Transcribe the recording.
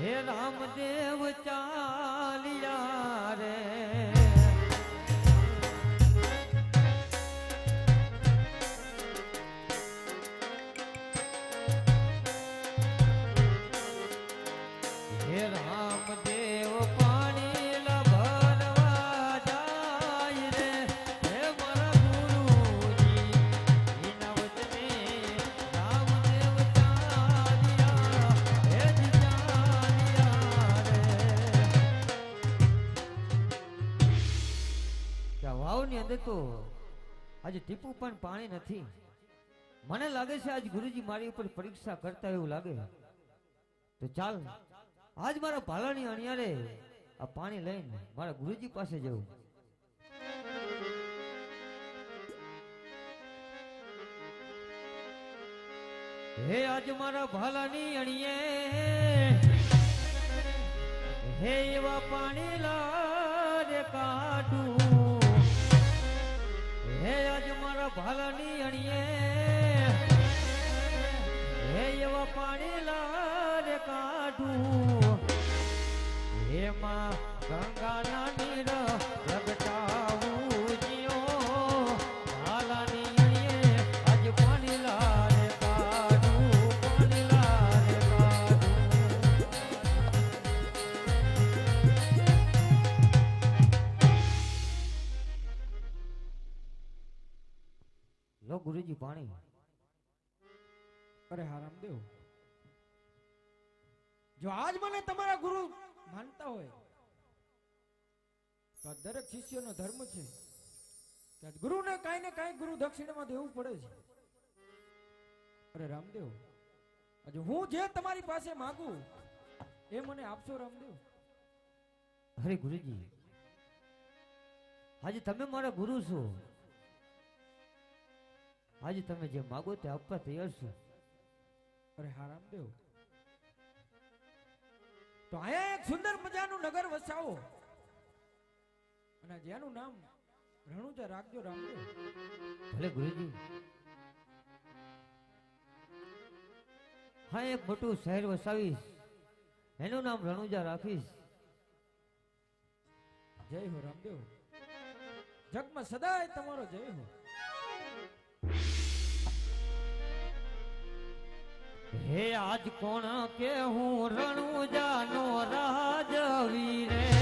હે રામદેવ ચાલિયા રે. here I વાવની અંદર તો આજે ટીપુ પણ પાણી નથી. મને લાગે છે આજ ગુરુજી મારી ઉપર પરીક્ષા કરતા એવું લાગે. તો ચાલ, આજ મારા ભાલાની અણિયારે આ પાણી લઈને મારા ગુરુજી પાસે જવું. હે આજ મારા ભાલાની અણીએ હે એવા પાણી ભાલાની અણીએ. હે એવા પાણી લારે કાઢું. હે માં ગંગાના નીર ગુરુજી પાણી. અરે હા રામદેવ. જો આજ મને તમારા ગુરુ માનતા હોય તો દરેક શિષ્યનો ધર્મ છે કે ગુરુને કાંઈ ને કાંઈ ગુરુ દક્ષિણામાં દેવું પડે છે. અરે રામદેવ આજે હું જે તમારી પાસે માંગુ એ મને આપશો રામદેવ? અરે ગુરુજી આજે તમે મારા ગુરુ છો. આજે તમે જે માગો તે આપવા તૈયાર છો. અરે હા રામદેવ. તો અહીંયા એક સુંદર મજાનું નગર વસાવો. અને જેનું નામ રણુજા રાખજો રામદેવ. ભલે ગુરુજી. હા એક મોટું શહેર વસાવીશ. એનું નામ રણુજા રાખીશ. જય હો રામદેવ. જગમાં સદાય તમારો જય હો. હે આજ કોણ કે હું રણુજાનો રાજ વીરે?